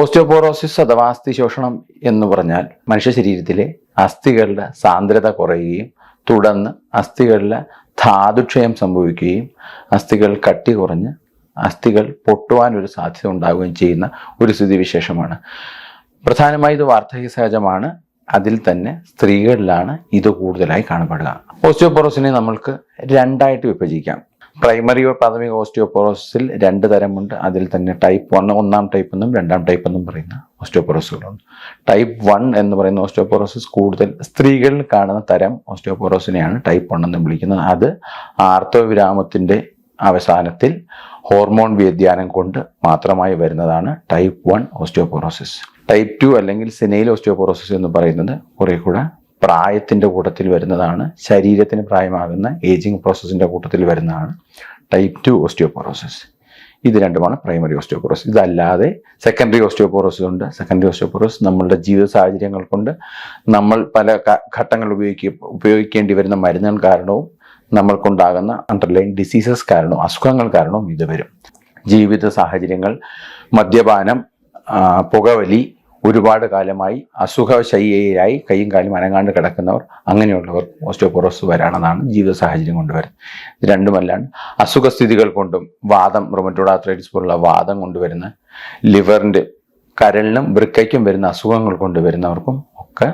Osteoporosis അഥവാ അസ്ഥി ശോഷണം എന്ന് പറഞ്ഞാൽ മനുഷ്യ ശരീരത്തിലെ അസ്ഥികളുടെ സാന്ദ്രത കുറയുകയും തുടർന്ന് അസ്ഥികളിലെ ധാതുക്ഷയം സംഭവിക്കുകയും അസ്ഥികൾ കട്ടി കുറഞ്ഞ് അസ്ഥികൾ പൊട്ടുവാൻ ഒരു സാധ്യത ഉണ്ടാവുകയും ചെയ്യുന്ന ഒരു സ്ഥിതിവിശേഷമാണ്. പ്രധാനമായി ഇത് വാർദ്ധക്യ സഹജമാണ്. അതിൽ തന്നെ സ്ത്രീകളിലാണ് ഇത് കൂടുതലായി കാണപ്പെടുക. ഓസ്റ്റിയോപോറോസിനെ നമ്മൾക്ക് രണ്ടായിട്ട് വിഭജിക്കാം. പ്രൈമറി പ്രാഥമിക ഓസ്റ്റിയോപോറോസിൽ രണ്ട് തരമുണ്ട്. അതിൽ തന്നെ ടൈപ്പ് വൺ ഒന്നാം ടൈപ്പ് എന്നും രണ്ടാം ടൈപ്പ് എന്നും പറയുന്ന ഓസ്റ്റിയോപോറോസുകളുണ്ട്. ടൈപ്പ് വൺ എന്ന് പറയുന്ന ഓസ്റ്റിയോപോറോസിസ് കൂടുതൽ സ്ത്രീകളിൽ കാണുന്ന തരം ഓസ്റ്റിയോപോറോസിനെയാണ് ടൈപ്പ് വൺ എന്ന് വിളിക്കുന്നത്. അത് ആർത്തവവിരാമത്തിന്റെ അവസാനത്തിൽ ഹോർമോൺ വ്യതിയാനം കൊണ്ട് മാത്രമായി വരുന്നതാണ് type one osteoporosis. Type two അല്ലെങ്കിൽ സിനൈൽ ഓസ്റ്റിയോപോറോസിസ് എന്ന് പറയുന്നത് കുറേ കൂടെ പ്രായത്തിന്റെ കൂട്ടത്തിൽ വരുന്നതാണ് ശരീരത്തിന് പ്രായമാകുന്ന ഏജിങ് പ്രോസസ്സിന്റെ കൂട്ടത്തിൽ വരുന്നതാണ് ടൈപ്പ് ടു ഓസ്റ്റിയോപോറോസിസ് ഇത് രണ്ടുമാണ് പ്രൈമറി ഓസ്റ്റിയോപോറോസിസ് ഇതല്ലാതെ സെക്കൻഡറി ഓസ്റ്റിയോപോറോസിസ് ഉണ്ട്. സെക്കൻഡറി ഓസ്റ്റിയോപോറോസിസ് നമ്മളുടെ ജീവിത സാഹചര്യങ്ങൾ കൊണ്ട് നമ്മൾ പല ഘട്ടങ്ങൾ ഉപയോഗിക്കുക ഉപയോഗിക്കേണ്ടി വരുന്ന മരുന്നുകൾ കാരണവും നമ്മൾക്കുണ്ടാകുന്ന അണ്ടർലൈൻ ഡിസീസസ് കാരണവും അസുഖങ്ങൾ കാരണവും ഇത് വരും. ജീവിത സാഹചര്യങ്ങൾ മദ്യപാനം പുകവലി ഒരുപാട് കാലമായി അസുഖശയ്യയായി കൈയും കാലും അനങ്ങാണ്ട് കിടക്കുന്നവർ അങ്ങനെയുള്ളവർ ഓസ്റ്റോപോറോസ് വരാണെന്നാണ് ജീവിത സാഹചര്യം കൊണ്ടുവരുന്നത് രണ്ടുമല്ലാണ്ട് അസുഖസ്ഥിതികൾ കൊണ്ടും വാദം റൊമറ്റോഡ് ആർത്രൈറ്റിസ് പോലുള്ള വാദം കൊണ്ടുവരുന്ന ലിവറിന്റെ കരളിനും വൃക്കയ്ക്കും വരുന്ന അസുഖങ്ങൾ കൊണ്ടുവരുന്നവർക്കും ഒക്കെ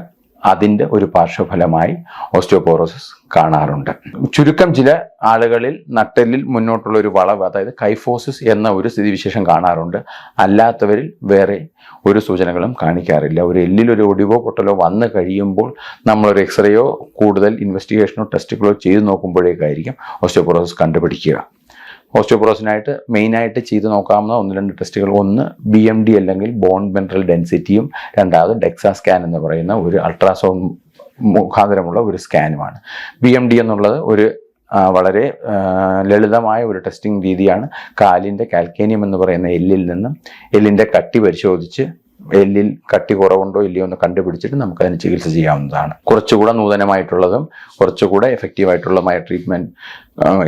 അതിന്റെ ഒരു പാർശ്വഫലമായി ഓസ്റ്റിയോപോറോസിസ് കാണാറുണ്ട്. ചുരുക്കം ചില ആളുകളിൽ നട്ടെല്ലിൽ മുന്നോട്ടുള്ള ഒരു വളവ് അതായത് കൈഫോസിസ് എന്ന ഒരു സ്ഥിതിവിശേഷം കാണാറുണ്ട്. അല്ലാത്തവരിൽ വേറെ ഒരു സൂചനകളും കാണിക്കാറില്ല. ഒരു എല്ലിൽ ഒരു ഒടിവോ പൊട്ടലോ വന്നു കഴിയുമ്പോൾ നമ്മളൊരു എക്സ്റേയോ കൂടുതൽ ഇൻവെസ്റ്റിഗേഷനോ ടെസ്റ്റുകളോ ചെയ്തു നോക്കുമ്പോഴേക്കായിരിക്കും ഓസ്റ്റിയോപോറോസിസ് കണ്ടുപിടിക്കുക. ഓസ്റ്റിയോപോറോസിനായിട്ട് മെയിനായിട്ട് ചെയ്ത് നോക്കാവുന്ന ഒന്ന് രണ്ട് ടെസ്റ്റുകൾ. ഒന്ന് ബി എം ഡി അല്ലെങ്കിൽ ബോൺ മിനറൽ ഡെൻസിറ്റിയും രണ്ടാമത് ഡെക്സാ സ്കാൻ എന്ന് പറയുന്ന ഒരു അൾട്രാസൗണ്ട് മുഖാന്തരമുള്ള ഒരു സ്കാനുമാണ് ബി എം ഡി എന്നുള്ളത് ഒരു വളരെ ലളിതമായ ഒരു ടെസ്റ്റിംഗ് രീതിയാണ്. കാലിന്റെ കാൽക്കേനിയം എന്ന് പറയുന്ന എല്ലിൽ നിന്നും എല്ലിന്റെ കട്ടി പരിശോധിച്ച് എല്ലിൽ കട്ടി കുറവുണ്ടോ ഇല്ലയോ എന്ന് കണ്ടുപിടിച്ചിട്ട് നമുക്ക് അതിന് ചികിത്സ ചെയ്യാവുന്നതാണ്. കുറച്ചുകൂടെ നൂതനമായിട്ടുള്ളതും കുറച്ചുകൂടെ എഫക്റ്റീവായിട്ടുള്ളതുമായ ട്രീറ്റ്മെന്റ്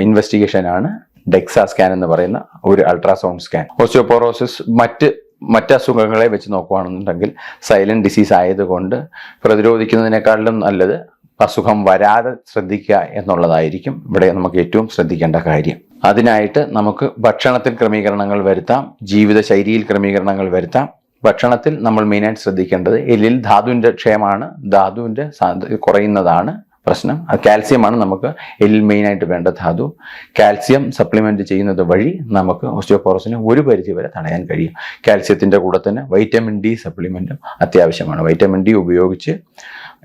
ഇൻവെസ്റ്റിഗേഷനാണ് ഡെക്സാ സ്കാൻ എന്ന് പറയുന്ന ഒരു അൾട്രാസൗണ്ട് സ്കാൻ. ഓസ്റ്റിയോപോറോസിസ് മറ്റ് മറ്റ് അസുഖങ്ങളെ വെച്ച് നോക്കുകയാണെന്നുണ്ടെങ്കിൽ സൈലന്റ് ഡിസീസ് ആയതുകൊണ്ട് പ്രതിരോധിക്കുന്നതിനേക്കാളും നല്ലത് അസുഖം വരാതെ ശ്രദ്ധിക്കുക എന്നുള്ളതായിരിക്കും ഇവിടെ നമുക്ക് ഏറ്റവും ശ്രദ്ധിക്കേണ്ട കാര്യം. അതിനായിട്ട് നമുക്ക് ഭക്ഷണത്തിൽ ക്രമീകരണങ്ങൾ വരുത്താം ജീവിതശൈലിയിൽ ക്രമീകരണങ്ങൾ വരുത്താം. ഭക്ഷണത്തിൽ നമ്മൾ മെയിനായിട്ട് ശ്രദ്ധിക്കേണ്ടത് എല്ലിൽ ധാതുവിന്റെ ക്ഷയമാണ് ധാതുവിന്റെ കുറയുന്നതാണ്. പ്രശ്നം. അത് കാൽസ്യമാണ് നമുക്ക് എല്ലിൽ മെയിനായിട്ട് വേണ്ട ധാതു. കാൽസ്യം സപ്ലിമെന്റ് ചെയ്യുന്നത് വഴി നമുക്ക് ഓസ്റ്റിയോപോറോസിനെ ഒരു പരിധി വരെ തടയാൻ കഴിയും. കാൽസ്യത്തിന്റെ കൂടെ തന്നെ വൈറ്റമിൻ ഡി സപ്ലിമെന്റും അത്യാവശ്യമാണ്. വൈറ്റമിൻ ഡി ഉപയോഗിച്ച്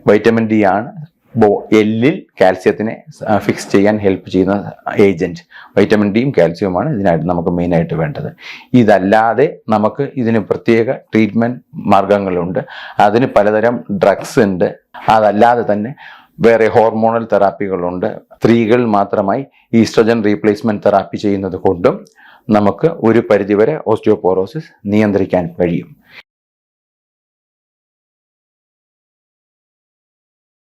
വൈറ്റമിൻ ഡി ആണ് ബോ എല്ലിൽ കാൽസ്യത്തിനെ ഫിക്സ് ചെയ്യാൻ ഹെൽപ്പ് ചെയ്യുന്ന ഏജന്റ് വൈറ്റമിൻ ഡിയും കാൽസ്യവുമാണ് ഇതിനായിട്ട് നമുക്ക് മെയിനായിട്ട് വേണ്ടത്. ഇതല്ലാതെ നമുക്ക് ഇതിന് പ്രത്യേക ട്രീറ്റ്മെന്റ് മാർഗങ്ങളുണ്ട്. അതിന് പലതരം ഡ്രഗ്സ് ഉണ്ട്. അതല്ലാതെ തന്നെ വേറെ ഹോർമോണൽ തെറാപ്പികളുണ്ട്. സ്ത്രീകൾ മാത്രമായി ഈസ്ട്രജൻ റീപ്ലേസ്മെന്റ് തെറാപ്പി ചെയ്യുന്നത് കൊണ്ടും നമുക്ക് ഒരു പരിധിവരെ ഓസ്റ്റിയോപോറോസിസ് നിയന്ത്രിക്കാൻ കഴിയും.